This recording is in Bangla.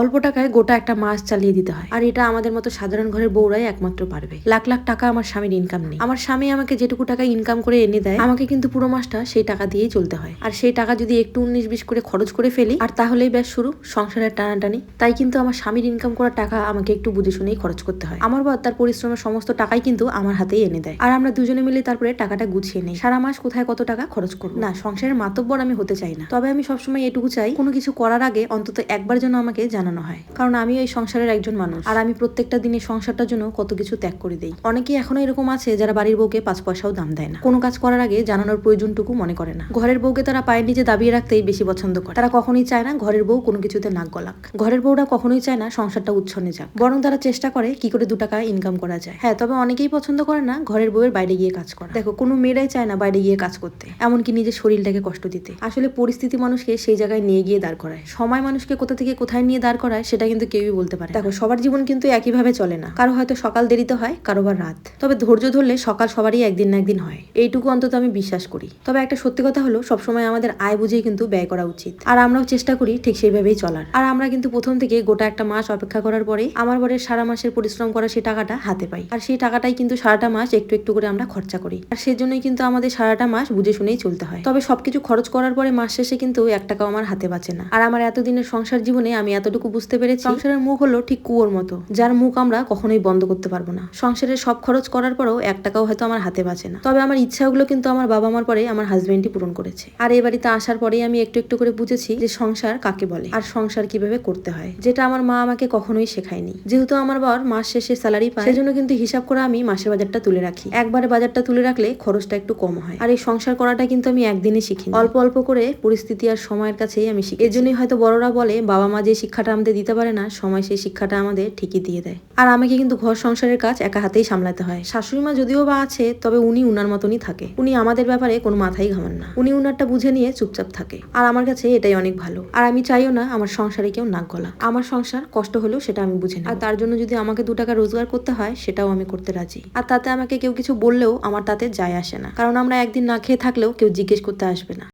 অল্প টাকায় গোটা একটা মাস চালিয়ে দিতে হয়। আর এটা আমাদের মতো সাধারণ ঘরের বউরাই একমাত্র পারবে। লাখ লাখ টাকা আমার স্বামীর ইনকাম নেই। আমার স্বামী আমাকে যেটুকু টাকা ইনকাম করে এনে দেয়, আমাকে কিন্তু পুরো মাসটা সেই টাকা দিয়েই চলতে হয়। আর সেই টাকা যদি একটু উনিশ বিশ করে খরচ করে ফেলি, আর তাহলেই ব্যাস শুরু, সংসারের টানাটানি। তাই কিন্তু আমার স্বামীর ইনকাম করা টাকা আমাকে একটু বুঝে শুনেই খরচ করতে হয়। আমার বর তার পরিশ্রমের সমস্ত টাকাই কিন্তু আমার হাতেই এনে দেয়। আর আমরা দুজনে মিলে তারপরে টাকাটা গুছিয়ে নেই। সারা মাস কোথায় কত টাকা খরচ করব? না, সংসারের মাতব্বর আমি হতে চাই না। তবে আমি সবসময় এটুকু চাই, কোনো কিছু করার আগে অন্তত একবার যেন আমাকে জানানো হয়। কারণ আমি এই সংসারের একজন মানুষ। আর আমি প্রত্যেকটা দিনে সংসারটার জন্য কত কিছু ত্যাগ করে দিই। অনেকেই এখনও এরকম আছে যারা বাড়ির বউকে পাঁচ পয়সাও দাম দেয় না। কোনো কাজ করার আগে জানানোর প্রয়োজনটুকু মনে করে না। ঘরের বউকে তারা পায়ের নিচে দাবিয়ে রাখতেই বেশি পছন্দ করে। তারা কখনোই চায় না ঘরের বউ কোনো কিছুতে নাক গলাক। ঘরের বউরা কখনোই চায় না সংসারটা উচ্ছন্নে যাক। বরং তারা চেষ্টা করে কি করে দু টাকা ইনকাম করা যায়। হ্যাঁ তবে অনেকেই পছন্দ করে না ঘরের বউয়ের বাইরে গিয়ে কাজ করা। দেখো, কোনো মেয়েরাই চায় না বাইরে গিয়ে কাজ করতে। এমনকি নিজের শরীরটাকে কষ্ট দিতে। আসলে পরিস্থিতি মানুষকে সেই জায়গায় নিয়ে গিয়ে দাঁড় করায়। সময় মানুষকে কোথা থেকে কোথায় নিয়ে দাঁড় করায় সেটা কিন্তু কেউই বলতে পারে দেখো, সবার জীবন কিন্তু একইভাবে চলে না। কারও হয়তো সকাল দেরিতে হয়, কারও বা রাত। তবে ধৈর্য ধরলে সকাল সবারই একদিন না একদিন হয়। এইটুকু অন্তত আমি বিশ্বাস করি। তবে একটা সত্যি কথা হলো, সবসময় আমাদের আয় বুঝেই কিন্তু ব্যয় করা উচিত। আর আমরাও চেষ্টা করি ঠিক সেইভাবেই চলার। আর আমরা কিন্তু প্রথম থেকে গোটা একটা মাস অপেক্ষা করার পরে আমার বরের সারা মাসের পরিশ্রম করা সেই টাকাটা হাতে পাই। আর সেই টাকাটাই কিন্তু সারাটা মাস একটু একটু করে আমরা খরচা করি। আর সেজন্যই কিন্তু আমাদের সারাটা মাস বুঝে শুনেই চলতে হয়। তবে সবকিছু খরচ করার পরে মাস শেষে কিন্তু এক টাকাও আমার হাতে বাঁচে না। আর আমার এতদিনের সংসার জীবনে আমি এতটুকু বুঝতে পেরেছি। সংসারের মুখ হলো ঠিক কুয়োর মতো। যার মুখ আমরা কখনোই বন্ধ করতে পারব না। সংসারের সব খরচ করার পরেও এক টাকাও হয়তো আমার হাতে বাঁচে না। তবে আমার ইচ্ছাগুলো কিন্তু আমার বাবা মার পরে আমার হাজবেন্ডই পূরণ করেছে। আর এই বাড়িতে আসার পরেই আমি একটু একটু করে বুঝেছি যে সংসার কাকে বলে আর সংসার কীভাবে করতে হয়, যেটা আমার মা আমাকে কখনোই শেখায়নি। যেহেতু আমার বর মাস শেষে স্যালারি পায়, সেজন্য কিন্তু হিসাব করে আমি মাসের বাজারটা তুলে রাখি। একবারে বাজারটা তুলে রাখলে খরচটা একটু কম হয়। আর এই সংসার করাটা কিন্তু আমি একদিনে শিখি অল্প অল্প করে পরিস্থিতি আর সময়ের কাছেই আমি শিখি এর জন্যই হয়তো বড়রা বলে বাবা মা যে শিক্ষাটা আমাদের দিতে পারে না, সময় সেই শিক্ষাটা আমাদের ঠিকই দিয়ে দেয়। আর আমাকে কিন্তু ঘর সংসারের কাজ একা হাতেই সামলাতে হয়। শাশুড়ি মা যদিও বা আছে, তবে উনি উনার মতনই থাকে। উনি আমাদের ব্যাপারে কোনো মাথাই ঘামান না। উনি উনারটা বুঝে নিয়ে চুপচাপ থাকে। আর আমার কাছে এটাই অনেক ভালো। আর আমি চাইও না আমার সংসারে কেউ নাক গলা। আমার সংসার কষ্ট হলেও সেটা আমি বুঝে আর তার জন্য যদি আমাকে দু টাকা রোজগার করতে হয়, সেটাও আমি করতে রাজি। আর তাতে আমাকে কেউ কিছু বললেও আমার তাতে যায় আসে না। কারণ আমরা একদিন না খেয়ে থাকলেও কেউ জিজ্ঞেস করতে আসবে না।